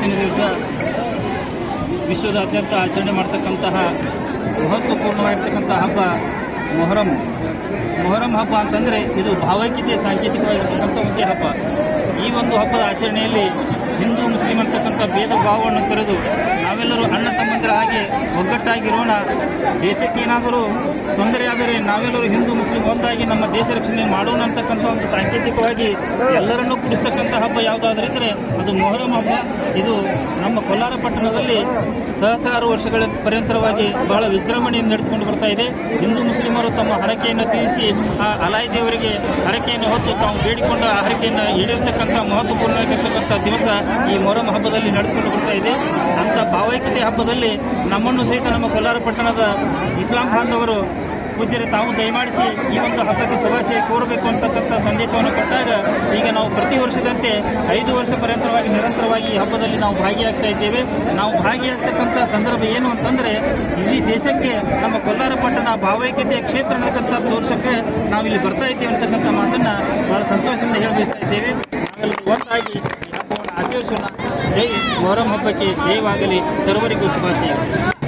ಇವತ್ತಿನ ದಿವಸ ವಿಶ್ವದಾದ್ಯಂತ ಆಚರಣೆ ಮಾಡ್ತಕ್ಕಂತಹ ಮಹತ್ವಪೂರ್ಣವಾಗಿರ್ತಕ್ಕಂಥ ಹಬ್ಬ ಮೊಹರಂ. ಮೊಹರಂ ಹಬ್ಬ ಅಂತಂದರೆ ಇದು ಭಾವೈಕ್ಯತೆ, ಸಾಂಕೇತಿಕವಾಗಿರ್ತಕ್ಕಂಥ ಒಂದೇ ಹಬ್ಬ. ಈ ಒಂದು ಹಬ್ಬದ ಆಚರಣೆಯಲ್ಲಿ ಹಿಂದೂ, ಮುಸ್ಲಿಂ ಅಂತಕ್ಕಂಥ ಭೇದ ಭಾವವನ್ನು ತೊರೆದು ನಾವೆಲ್ಲರೂ ಅಣ್ಣ ತಮ್ಮಂದಿರ ಹಾಗೆ ಒಗ್ಗಟ್ಟಾಗಿರೋಣ. ದೇಶಕ್ಕೆ ಏನಾದರೂ ತೊಂದರೆ ಆದರೆ ನಾವೆಲ್ಲರೂ ಹಿಂದೂ, ಮುಸ್ಲಿಂ ಒಂದಾಗಿ ನಮ್ಮ ದೇಶ ರಕ್ಷಣೆ ಮಾಡೋಣ ಅಂತಕ್ಕಂಥ ಒಂದು ಸಾಂಕೇತಿಕವಾಗಿ ಎಲ್ಲರನ್ನೂ ಕೂಡಿಸ್ತಕ್ಕಂಥ ಹಬ್ಬ ಯಾವುದಾದ್ರೂ ಇದ್ದರೆ ಅದು ಮೊಹರಂ ಹಬ್ಬ. ಇದು ನಮ್ಮ ಕೋಲಾರ ಪಟ್ಟಣದಲ್ಲಿ ಸಹಸ್ರಾರು ವರ್ಷಗಳ ಪರ್ಯಂತರವಾಗಿ ಬಹಳ ವಿಜೃಂಭಣೆಯಿಂದ ನಡೆದುಕೊಂಡು ಬರ್ತಾ ಇದೆ. ಹಿಂದೂ, ಮುಸ್ಲಿಮರು ತಮ್ಮ ಹರಕೆಯನ್ನು ತೀರಿಸಿ ಆ ಅಲಾಯ್ ದೇವರಿಗೆ ಹರಕೆಯನ್ನು ಹೊತ್ತು ತಾವು ಬೇಡಿಕೊಂಡು ಆ ಹರಕೆಯನ್ನು ಈಡೇರಿಸತಕ್ಕಂಥ ಮಹತ್ವಪೂರ್ಣವಾಗಿರ್ತಕ್ಕಂಥ ದಿವಸ ಈ ಮೊಹರಂ ಹಬ್ಬದಲ್ಲಿ ನಡೆದುಕೊಂಡು ಬರ್ತಾ ಇದೆ. ಅಂಥ ಭಾವೈಕ್ಯತೆ ಹಬ್ಬದಲ್ಲಿ ನಮ್ಮನ್ನು ಸಹಿತ ನಮ್ಮ ಕೋಲಾರ ಪಟ್ಟಣದ ಇಸ್ಲಾಂ ಬಾಂಧವರು ಪೂಜ್ಯರು, ತಾವು ದಯಮಾಡಿಸಿ ಈ ಒಂದು ಹಬ್ಬಕ್ಕೆ ಶುಭಾಶಯ ಕೋರಬೇಕು ಅಂತಕ್ಕಂಥ ಸಂದೇಶವನ್ನು ಕೊಟ್ಟಾಗ ಈಗ ನಾವು ಪ್ರತಿ ವರ್ಷದಂತೆ ಐದು ವರ್ಷ ಪರ್ಯಂತರವಾಗಿ ನಿರಂತರವಾಗಿ ಹಬ್ಬದಲ್ಲಿ ನಾವು ಭಾಗಿಯಾಗ್ತಾ ಇದ್ದೇವೆ. ನಾವು ಭಾಗಿಯಾಗ್ತಕ್ಕಂಥ ಸಂದರ್ಭ ಏನು ಅಂತಂದರೆ, ಇಡೀ ದೇಶಕ್ಕೆ ನಮ್ಮ ಕೋಲಾರ ಪಟ್ಟಣ ಭಾವೈಕ್ಯತೆಯ ಕ್ಷೇತ್ರ ಅನ್ನತಕ್ಕಂಥ ತೋರ್ಸಕ್ಕೆ ನಾವು ಇಲ್ಲಿ ಬರ್ತಾ ಇದ್ದೇವೆ ಅಂತಕ್ಕಂಥ ಮಾತನ್ನು ಬಹಳ ಸಂತೋಷದಿಂದ ಹೇಳಬಯಸ್ತಾ ಇದ್ದೇವೆ. ಜೈ ಮೊಹರಂ ಹಬ್ಬಕ್ಕೆ ಜಯವಾಗಲಿ ಸರ್ವರಿಗೂ ಶುಭಾಶಯಗಳು